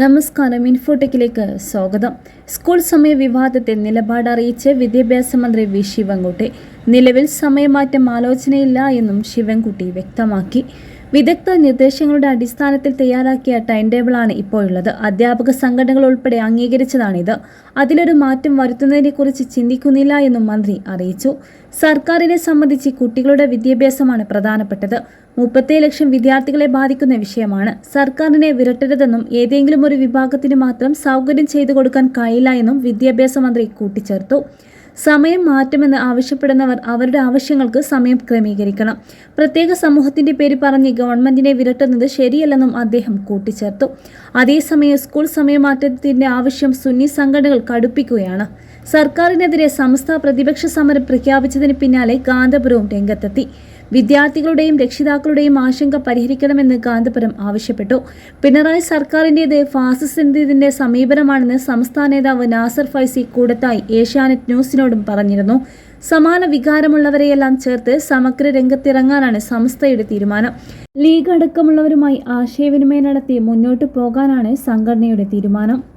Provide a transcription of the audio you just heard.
നമസ്കാരം ഇൻഫോടെക്കിലേക്ക് സ്വാഗതം. സ്കൂൾ സമയ വിവാദത്തിൽ നിലപാട് അറിയിച്ച് വിദ്യാഭ്യാസ മന്ത്രി വി. ശിവൻകുട്ടി. നിലവിൽ സമയമാറ്റം ആലോചനയില്ല എന്നും ശിവൻകുട്ടി വ്യക്തമാക്കി. വിദഗ്ധ നിർദ്ദേശങ്ങളുടെ അടിസ്ഥാനത്തിൽ തയ്യാറാക്കിയ ടൈം ടേബിളാണ് ഇപ്പോഴുള്ളത്. അധ്യാപക സംഘടനകൾ ഉൾപ്പെടെ അംഗീകരിച്ചതാണിത്. അതിലൊരു മാറ്റം വരുത്തുന്നതിനെക്കുറിച്ച് ചിന്തിക്കുന്നില്ല എന്നും മന്ത്രി അറിയിച്ചു. സർക്കാരിനെ സംബന്ധിച്ച് കുട്ടികളുടെ വിദ്യാഭ്യാസമാണ് പ്രധാനപ്പെട്ടത്. മുപ്പത്തേ ലക്ഷം വിദ്യാർത്ഥികളെ ബാധിക്കുന്ന വിഷയമാണ്. സർക്കാരിനെ വിരട്ടരുതെന്നും ഏതെങ്കിലും ഒരു വിഭാഗത്തിന് മാത്രം സൗകര്യം ചെയ്തു കൊടുക്കാൻ കഴിയില്ല എന്നും വിദ്യാഭ്യാസ മന്ത്രി കൂട്ടിച്ചേർത്തു. സമയം മാറ്റമെന്ന് ആവശ്യപ്പെടുന്നവർ അവരുടെ ആവശ്യങ്ങൾക്ക് സമയം ക്രമീകരിക്കണം. പ്രത്യേക സമൂഹത്തിന്റെ പേര് പറഞ്ഞ് ഗവൺമെന്റിനെ വിരട്ടുന്നത് ശരിയല്ലെന്നും അദ്ദേഹം കൂട്ടിച്ചേർത്തു. അതേസമയം സ്കൂൾ സമയമാറ്റത്തിന്റെ ആവശ്യം സുന്നി സംഘടനകൾ കടുപ്പിക്കുകയാണ്. സർക്കാരിനെതിരെ സംസ്ഥാന പ്രതിപക്ഷ സമരം പ്രഖ്യാപിച്ചതിന് പിന്നാലെ കാന്തപുരവും രംഗത്തെത്തി. വിദ്യാർത്ഥികളുടെയും രക്ഷിതാക്കളുടെയും ആശങ്ക പരിഹരിക്കണമെന്ന് കാന്തപുരം ആവശ്യപ്പെട്ടു. പിണറായി സർക്കാരിന്റേത് ഫാസിസ്റ്റിന്റെ സമീപനമാണെന്ന് സംസ്ഥാന നേതാവ് നാസർ ഫൈസി കൂടത്തായി ഏഷ്യാനെറ്റ് ന്യൂസിനോടും പറഞ്ഞിരുന്നു. സമാന വികാരമുള്ളവരെയെല്ലാം ചേർത്ത് സമഗ്ര രംഗത്തിറങ്ങാനാണ് സംസ്ഥയുടെ തീരുമാനം. ലീഗ് അടക്കമുള്ളവരുമായി ആശയവിനിമയം നടത്തി മുന്നോട്ടു പോകാനാണ് സംഘടനയുടെ തീരുമാനം.